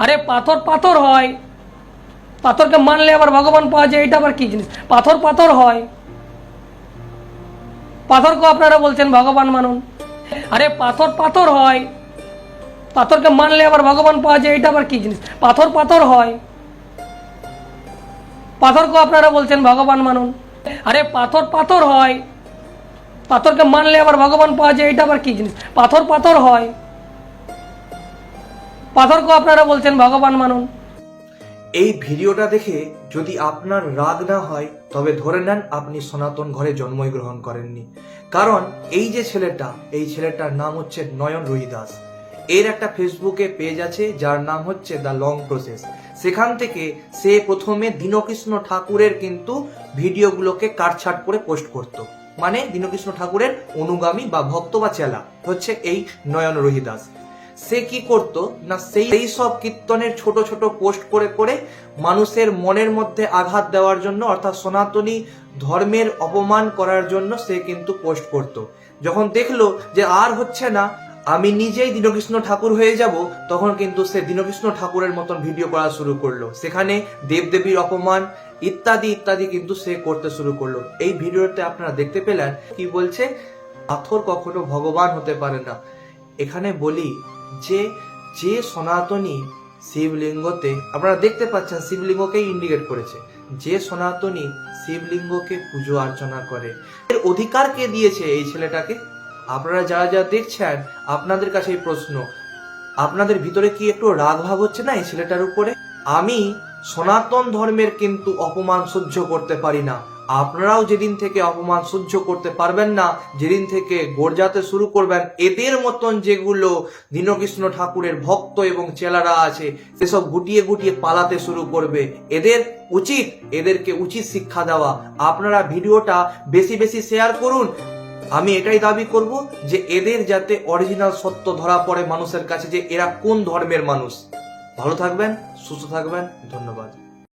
আরে পাথর পাথর হয়। পাথরকে মানলে আবার ভগবান পাওয়া যায়, এটা আবার কি জিনিস? পাথর পাথর হয়। পাথরকে আপনারা বলছেন ভগবান মানুন। আরে পাথর পাথর হয়। পাথরকে মানলে আবার ভগবান পাওয়া যায়, এটা আবার কি জিনিস? পাথর পাথর হয়। পাথরকে আপনারা বলছেন ভগবান মানুন। আরে পাথর পাথর হয়। পাথরকে মানলে আবার ভগবান পাওয়া যায়, এটা আবার কি জিনিস? পাথর পাথর হয়। পাথরকে আপনারা বলছেন ভগবান মানুন। এই ভিডিওটা দেখে যদি আপনার রাগ না হয়, তবে ধরে নেন আপনি সনাতন ঘরে জন্মই গ্রহণ করেননি। কারণ এই যে ছেলেটা, এই ছেলেটার নাম হচ্ছে নয়ন রুহিদাস এর একটা ফেসবুকে পেজ আছে, যার নাম হচ্ছে দ্য লং প্রসেস। সেখান থেকে সে প্রথমে দীনকৃষ্ণ ঠাকুরের কিন্তু ভিডিওগুলোকে কাটছাট করে পোস্ট করত। মানে দীনকৃষ্ণ ঠাকুরের অনুগামী বা ভক্ত বা চেলা, হচ্ছে এই নয়ন রোহিদাস সে কি করত? না, সেই এই সব কীর্তনের ছোট ছোট পোস্ট করে করে মানুষের মনের মধ্যে আঘাত দেওয়ার জন্য, অর্থাৎ সনাতনী ধর্মের অপমান করার জন্য সে কিন্তু পোস্ট করত। যখন দেখল যে আর হচ্ছে না, আমি নিজেই দীনকৃষ্ণ ঠাকুর হয়ে যাব, তখন কিন্তু সে দীনকৃষ্ণ ঠাকুরের মতন ভিডিও করা শুরু করল। সেখানে দেবদেবীর অপমান ইত্যাদি ইত্যাদি কিন্তু সে করতে শুরু করল। এই ভিডিওতে আপনারা দেখতে পেলেন কি বলছে, পাথর কখনো ভগবান হতে পারে না। এখানে বলি যে যে সনাতনী শিবলিঙ্গতে, আপনারা দেখতে পাচ্ছেন শিবলিঙ্গকেই ইন্ডিকেট করেছে, যে সনাতনী শিবলিঙ্গকে পুজো অর্চনা করে। এর অধিকার কে দিয়েছে এই ছেলেটাকে? আপনারা যারা যারা দেখছেন, আপনাদের কাছে এই প্রশ্ন। আপনাদের ভিতরে কি একটু রাগ ভাব হচ্ছে না এই ছেলেটার উপরে? আমি সনাতন ধর্মের কিন্তু অপমান সহ্য করতে পারি না। আপনারাও যেদিন থেকে অপমান সহ্য করতে পারবেন না, যেদিন থেকে গর্জাতে শুরু করবেন, এদের মতন যেগুলো দীনকৃষ্ণ ঠাকুরের ভক্ত এবং চেলারা আছে, সেসব গুটিয়ে গুটিয়ে পালাতে শুরু করবে। এদের উচিত, এদেরকে উচিত শিক্ষা দেওয়া। আপনারা ভিডিওটা বেশি বেশি শেয়ার করুন। আমি এটাই দাবি করব যে এদের যাতে অরিজিনাল সত্য ধরা পড়ে মানুষের কাছে যে এরা কোন ধর্মের মানুষ। ভালো থাকবেন, সুস্থ থাকবেন, ধন্যবাদ।